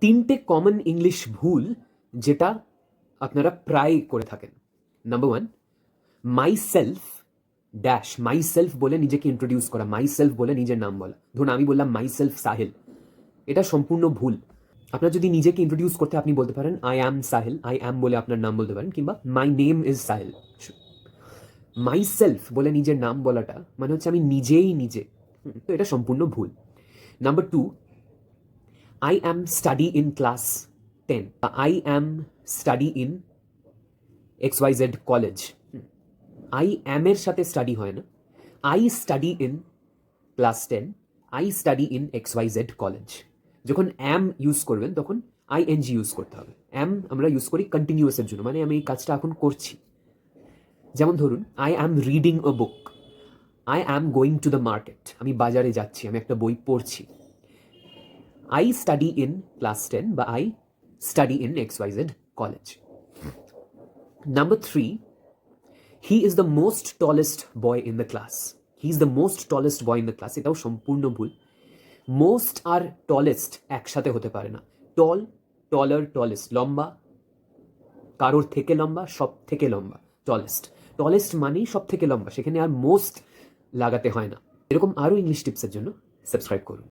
তিনটে common English ভুল যেটা আপনারা প্রায় করে থাকেন। Number one myself dash myself বলে নিজেকে ইন্ট্রোডিউস করা। মাই সেলফ বলে নিজের নাম বলা। ধরুন আমি বললাম মাই সেলফ সাহিল। এটা সম্পূর্ণ ভুল। আপনার যদি নিজেকে ইন্ট্রোডিউস করতে আপনি বলতে পারেন I am Sahil. I am বলে আপনার নাম বলতে পারেন, কিংবা my name is Sahil. Myself বলে নিজের নাম বলাটা মানে হচ্ছে আমি নিজেই নিজে। তো এটা সম্পূর্ণ ভুল। Number two I am study in class ten I am study in X Y Z college I অ্যামের সাথে স্টাডি হয় না। I study in class ten I study in X Y Z college যখন অ্যাম ইউজ করবেন, তখন I G use করতে হবে। অ্যাম আমরা use করি কন্টিনিউয়াসের জন্য। মানে আমি এই কাজটা এখন করছি। যেমন ধরুন I am reading a book I am going to the market আমি বাজারে যাচ্ছি, আমি একটা বই পড়ছি। I study in class ten বা I study in X Y Z college number three he is the most tallest boy in the class he is the most tallest boy in the class এটাও সম্পূর্ণ ভুল। Most আর tallest একসাথে হতে পারে না। টল টলার tallest লম্বা, কারোর থেকে লম্বা, সব থেকে লম্বা টলেস্ট টলেস্ট মানেই সব থেকে লম্বা। সেখানে আর মোস্ট লাগাতে হয় না। এরকম আরও ইংলিশ টিপসের জন্য সাবস্ক্রাইব করুন।